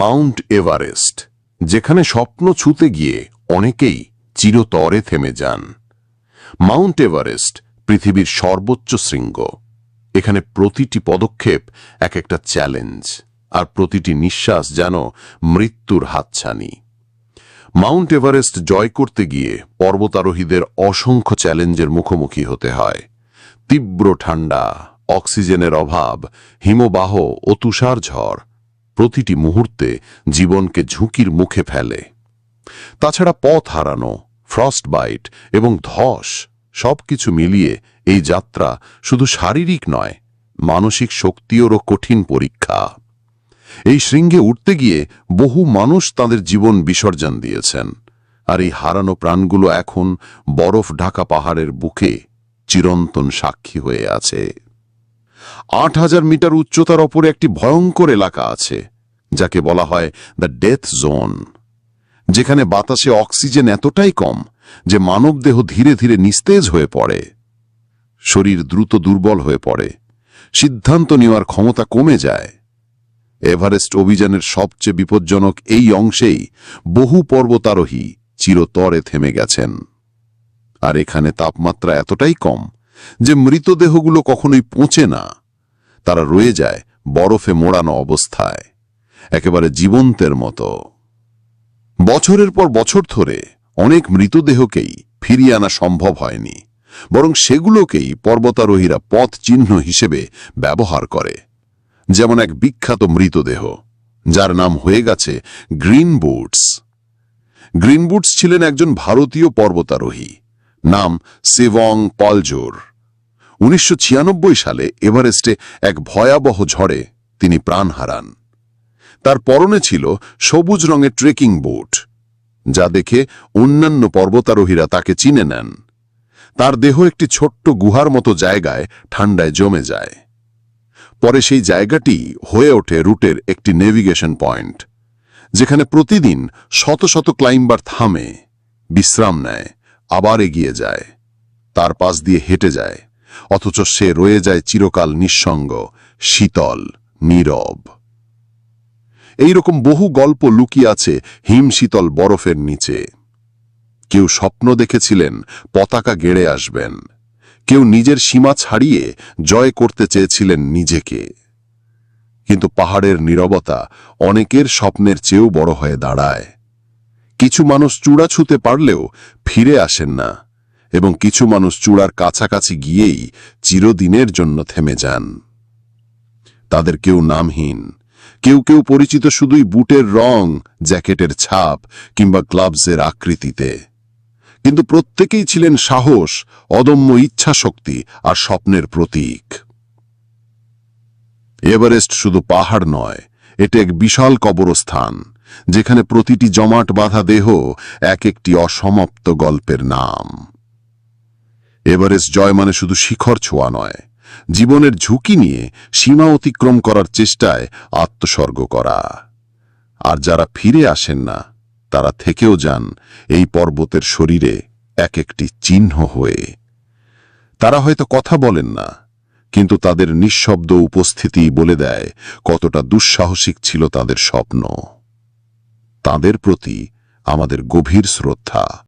Mount Everest, যেখানে স্বপ্ন ছুতে গিয়ে অনেকেই চিরতরে থেমে যান। মাউন্ট এভারেস্ট পৃথিবীর সর্বোচ্চ শৃঙ্গ। এখানে প্রতিটি পদক্ষেপ এক একটা চ্যালেঞ্জ আর প্রতিটি নিঃশ্বাস যেন মৃত্যুর হাতছানি। মাউন্ট এভারেস্ট জয় করতে গিয়ে পর্বতারোহীদের অসংখ্য চ্যালেঞ্জের মুখোমুখি হতে হয়। তীব্র ঠান্ডা, অক্সিজেনের অভাব, হিমবাহ ও তুষার ঝড় প্রতিটি মুহূর্তে জীবনকে ঝুঁকির মুখে ফেলে। তাছাড়া পথ হারানো ফ্রস্ট বাইট এবং ধস সবকিছু মিলিয়ে এই যাত্রা শুধু শারীরিক নয়, মানসিক শক্তিরও কঠিন পরীক্ষা। এই শৃঙ্গে উঠতে গিয়ে বহু মানুষ তাদের জীবন বিসর্জন দিয়েছেন। আর এই হারানো প্রাণগুলো এখন বরফ ঢাকা পাহাড়ের বুকে চিরন্তন সাক্ষী হয়ে আছে। আট হাজার মিটার উচ্চতার ওপরে একটি ভয়ঙ্কর এলাকা আছে, যাকে বলা হয় দ্য ডেথ জোন যেখানে বাতাসে অক্সিজেন এতটাই কম যে মানবদেহ ধীরে ধীরে নিস্তেজ হয়ে পড়ে, শরীর দ্রুত দুর্বল হয়ে পড়ে, সিদ্ধান্ত নেওয়ার ক্ষমতা কমে যায়। এভারেস্ট অভিযানের সবচেয়ে বিপজ্জনক এই অংশেই বহু পর্বতারোহী চিরতরে থেমে গেছেন। আর এখানে তাপমাত্রা এতটাই কম যে মৃতদেহগুলো কখনোই পচে না, তারা রয়ে যায় বরফে মোড়ানো অবস্থায়, একেবারে জীবন্তের মতো। বছরের পর বছর ধরে অনেক মৃতদেহকেই ফিরিয়ে আনা সম্ভব হয়নি, বরং সেগুলোকেই পর্বতারোহীরা পথ চিহ্ন হিসেবে ব্যবহার করে। যেমন এক বিখ্যাত মৃতদেহ, যার নাম হয়ে গেছে গ্রিন বুটস। গ্রিন বুটস ছিলেন একজন ভারতীয় পর্বতারোহী, নাম সেভং পলজোর। উনিশশো ছিয়ানব্বই সালে এভারেস্টে এক ভয়াবহ ঝড়ে তিনি প্রাণ হারান। তার পরনে ছিল সবুজ রঙের ট্রেকিং বুট, যা দেখে অন্যান্য পর্বতারোহীরা তাকে চিনে নেন। তার দেহ একটি ছোট্ট গুহার মতো জায়গায় ঠান্ডায় জমে যায়। পরে সেই জায়গাটি হয়ে ওঠে রুটের একটি নেভিগেশন পয়েন্ট, যেখানে প্রতিদিন শত শত ক্লাইম্বার থামে, বিশ্রাম নেয়, আবার এগিয়ে যায়, তার পাশ দিয়ে হেঁটে যায়। অথচ সে রয়ে যায় চিরকাল নিঃসঙ্গ, শীতল, নীরব। এইরকম বহু গল্প লুকিয়ে আছে হিমশীতল বরফের নিচে। কেউ স্বপ্ন দেখেছিলেন পতাকা গেড়ে আসবেন। কেউ নিজের সীমা ছাড়িয়ে জয় করতে চেয়েছিলেন নিজেকে। কিন্তু পাহাড়ের নীরবতা অনেকের স্বপ্নের চেয়েও বড় হয়ে দাঁড়ায়। কিছু মানুষ চূড়া ছুতে পারলেও ফিরে আসেন না। এবং কিছু মানুষ চূড়ার কাছাকাছি গিয়েই চিরদিনের জন্য থেমে যান। তাদের কেউ নামহীন। কেউ কেউ পরিচিত শুধুই বুটের রং, জ্যাকেটের ছাপ কিংবা গ্লাভসের আকৃতিতে। কিন্তু প্রত্যেকেই ছিলেন সাহস, অদম্য ইচ্ছাশক্তি আর স্বপ্নের প্রতীক। এভারেস্ট শুধু পাহাড় নয়, এটা এক বিশাল কবরস্থান, যেখানে প্রতিটি জমাট বাঁধা দেহ এক একটি অসমাপ্ত গল্পের নাম। এভারেস্ট জয় মানে শুধু শিখর ছোঁয়া নয়। জীবনের ঝুঁকি নিয়ে সীমা অতিক্রম করার চেষ্টায় আত্মস্বর্গ করা। আর যারা ফিরে আসেন না, তারা থেকেও যান এই পর্বতের শরীরে এক একটি চিহ্ন হয়ে। তারা হয়তো কথা বলেন না, কিন্তু তাদের নিঃশব্দ উপস্থিতি বলে দেয় কতটা দুঃসাহসিক ছিল তাদের স্বপ্ন। তাদের প্রতি আমাদের গভীর শ্রদ্ধা।